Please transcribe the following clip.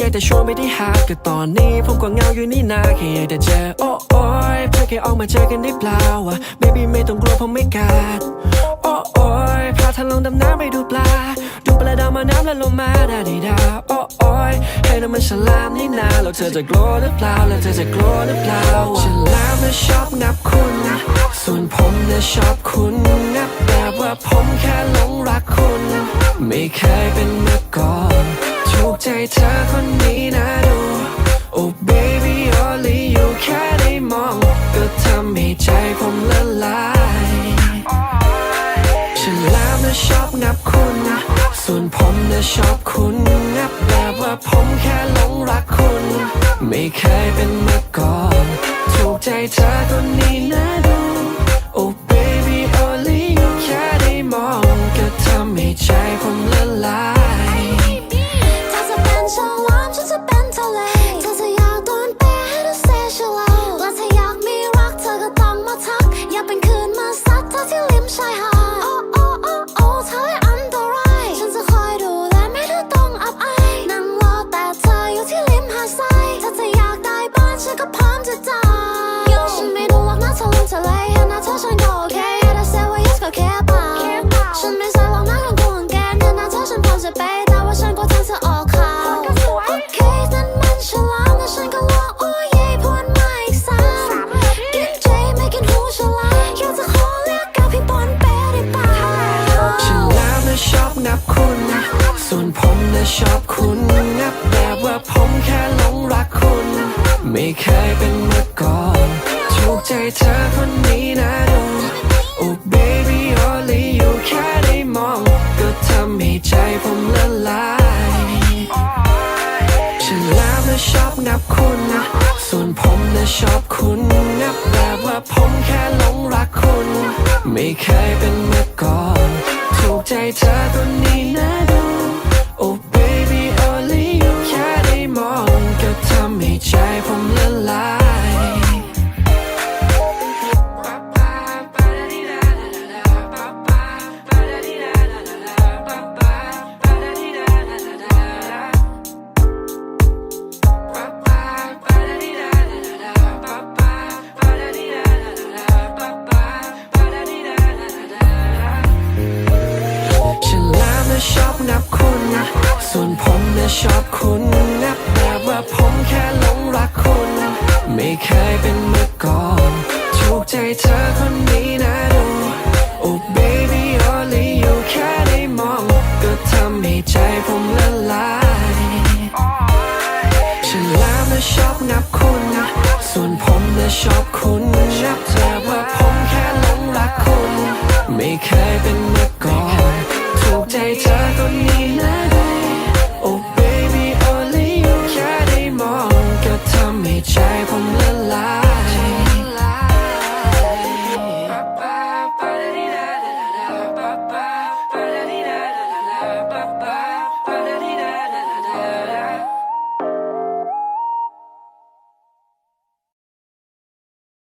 อยากจะชวนไปที่หาดก็ตอนนี้ผมก็เหงาอยู่นี่นาแค่อยากจะเจอโอ้โอ้ยเพื่อแค่ออกมาเจอกันได้เปล่าวะ baby ไม่ต้องกลัวผมไม่กัดโอ้โอ้ยพาเธอลงดำน้ำไปดูปลา ดูปลาดาวมาน้ำแล้วลงมาดาดีดาโอ้โอ้ยให้น้ำมันฉลามนี่นาแล้วเธอจะกลัวหรือเปล่าแล้วเธอจะกลัวหรือเปล่าฉลามน่ะชอบงับคุณส่วนผมน่ะชอบคุณงับแบบว่าผมแค่หลงรักคุณ ไม่เคยเป็นมาก่อน ใจเธอคนนี้นะดู Oh baby only you แค่ได้มอง ก็ทำให้ใจผมละลายฉันแล้วนะชอบงับคุณ ส่วนผมนะชอบคุณ งับแบบว่าผมแค่หลงรักคุณ ไม่เคยเป็นมาก่อน ถูกใจเธอคนนี้นะดู ฉันก็พร้อมจะจ่ายฉันไม่ดูหรอกนะเธอลงทะเลเห็นหน้าเธอฉันก็โอเคถ้าเซว่า yes ก็แค่เปล่าฉันไม่ใส่หรอกนะกันกูหังแกนเห็นหน้าเธอฉันพร้อมจะไปแต่ว่าฉันก็ทางเธอออกข่าวโอเคนั่นมันฉลามแต่ฉันก็รอโอ้ยพูดมาอีกสามกินเจไม่กินหูฉลามอยากจะขอเรียกกับพี่บอลเป้ได้เปล่าฉันแล้วนะชอบงับคุณ ส่วนผมนะชอบคุณงับแบบว่าผมแค่หลงรักคุณ ไม่เคยเป็นมาก่อนถูกใจเธอคนนี้นะดู Oh baby only you แค่ได้มอง ก็ทำให้ใจผมละลายฉันแล้วนะชอบงับคุณนะ ส่วนผมนะชอบคุณงับแบบว่าผมแค่หลงรักคุณ ไม่เคยเป็นมาก่อนถูกใจเธอ ชอบคุณงับแบบว่าผมแค่หลงรักคุณ ไม่เคยเป็นมาก่อนถูกใจเธอคนนี้นะดู Oh baby only you แค่ได้มอง ก็ทำให้ใจผมละลายฉันแล้วนะชอบงับคุณ ส่วนผมนะชอบคุณ